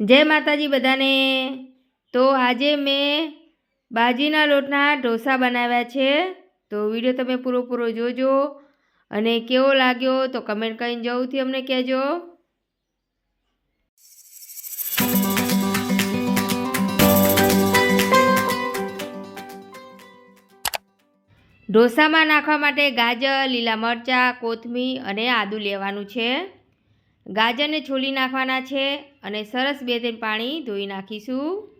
જય માતાજી બધાને. તો આજે મેં બાજીના લોટના ઢોસા બનાવ્યા છે. તો વીડિયો તમે પૂરો પૂરો જોજો અને કેવો લાગ્યો તો કમેન્ટ કરીને જવુંથી અમને કહેજો. ઢોસામાં નાખવા માટે ગાજર, લીલા મરચાં, કોથમીર અને આદું લેવાનું છે. ગાજરને છોલી નાખવાના છે. અને સરસ બે ત્રણ પાણી ધોઈ નાખીશું.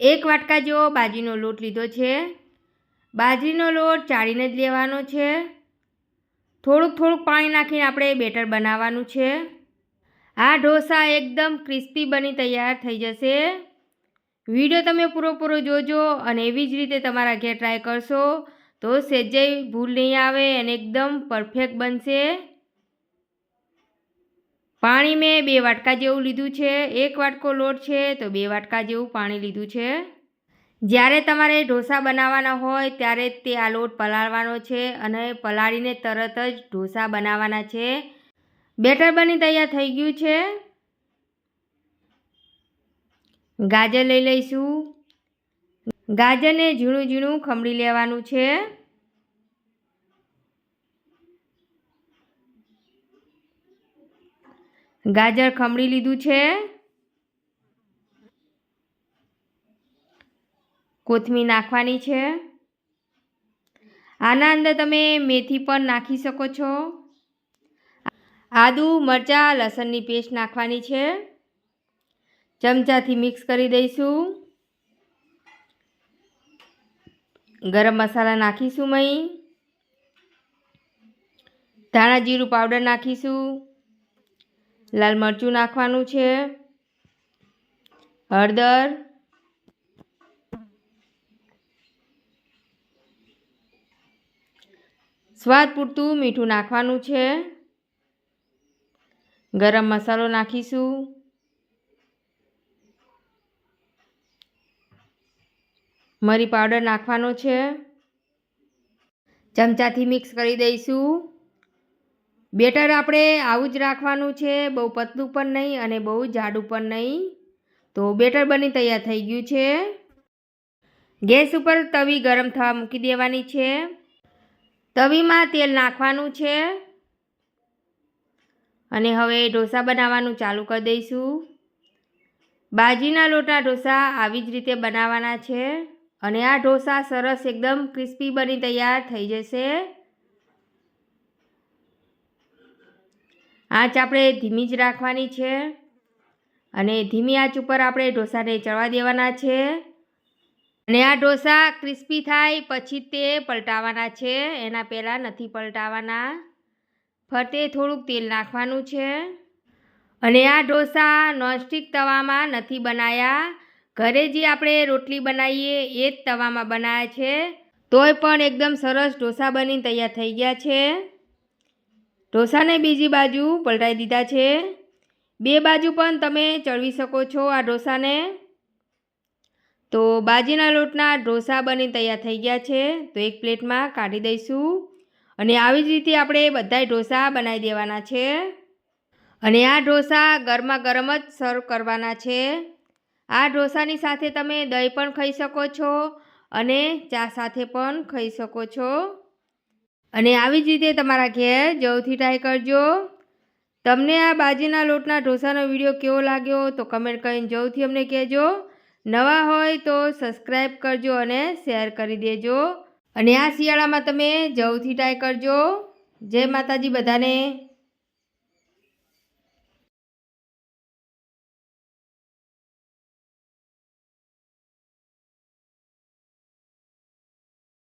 એક વાટકા જેવો બાજરીનો લોટ લીધો છે. બાજરીનો લોટ ચાળીને જ લેવાનો છે. થોડુંક થોડુંક પાણી નાખીને આપણે બેટર બનાવવાનું છે. આ ઢોસા એકદમ ક્રિસ્પી બની તૈયાર થઈ જશે. વીડિયો તમે પૂરો જોજો અને એવી જ રીતે તમારા ઘેર ટ્રાય કરશો તો સેજય ભૂલ નહીં આવે અને એકદમ પરફેક્ટ બનશે. પાણી મેં બે વાટકા જેવું લીધું છે, એક વાટકો લોટ છે, તો બે વાટકા જેવું પાણી લીધું છે. જ્યારે તમારે ઢોસા બનાવવાના હોય, ત્યારે તે આ લોટ પલાળવાનો છે અને પલાળીને તરત જ ઢોસા બનાવવાના છે. બેટર બની તૈયાર થઈ ગયું છે. ગાજર લઈ લઈશું. ગાજરને ઝીણું ઝીણું ખમણી લેવાનું છે. ગાજર ખમણી લીધું છે. કોથમીર નાખવાની છે. આના અંદર તમે મેથી પણ નાખી શકો છો. આદુ, મરચાં, લસણની પેસ્ટ નાખવાની છે. ચમચાથી મિક્સ કરી દઈશું. ગરમ મસાલા નાખીશું મહી. ધાણા જીરું પાવડર નાખીશું. લાલ મરચું નાખવાનું છે. હળદર. સ્વાદ પૂરતું મીઠું નાખવાનું છે. ગરમ મસાલો નાખીશું. મરી પાવડર નાખવાનો છે. ચમચાથી મિક્સ કરી દઈશું. બેટર આપણે આવું જ રાખવાનું છે, બહુ પતલું પણ નહીં અને બહુ જાડું પણ નહીં. તો બેટર બની તૈયાર થઈ ગયું છે. ગેસ ઉપર તવી ગરમ થવા મૂકી દેવાની છે. તવીમાં તેલ નાખવાનું છે. અને હવે ઢોસા બનાવવાનું ચાલુ કરી દઈશું. બાજીના લોટના ઢોસા આવી જ રીતે બનાવવાના છે. અને આ ઢોસા સરસ એકદમ ક્રિસ્પી બની તૈયાર થઈ જશે. આંચ આપણે ધીમી જ રાખવાની છે. અને ધીમી આંચ ઉપર આપણે ઢોસાને ચડવા દેવાના છે. અને આ ઢોસા ક્રિસ્પી થાય પછી તે પલટાવાના છે. એના પહેલાં નથી પલટાવાના. ફરતે થોડુંક તેલ નાખવાનું છે. અને આ ઢોસા નોનસ્ટિક તવામાં નથી બનાવ્યા ઘરે જે આપણે રોટલી બનાવીએ એ જ તવામાં બનાવ્યા છે. તોય પણ એકદમ સરસ ઢોસા બની તૈયાર થઈ ગયા છે. ઢોસાને બીજી બાજુ પલટાઈ દીધા છે. બે બાજુ પણ તમે ચડવી શકો છો આ ઢોસાને. તો બાજીના લોટના ઢોસા બની તૈયાર થઈ ગયા છે. તો એક પ્લેટમાં કાઢી દઈશું. અને આવી જ રીતે આપણે બધાય ઢોસા બનાવી દેવાના છે. અને આ ઢોસા ગરમા ગરમ જ સર્વ કરવાના છે. આ ઢોસાની સાથે તમે દહીં પણ ખાઈ શકો છો અને ચા સાથે પણ ખાઈ શકો છો. અને આવી જ રીતે તમારા ઘેર જવથી ટ્રાય કરજો. તમને આ બાજીના લોટના ઢોસાનો વીડિયો કેવો લાગ્યો તો કમેન્ટ કરીને જવથી અમને કહેજો. નવા હોય તો સબસ્ક્રાઈબ કરજો અને શેર કરી દેજો. અને આ શિયાળામાં તમે જવથી ટ્રાય કરજો. જય માતાજી બધાને.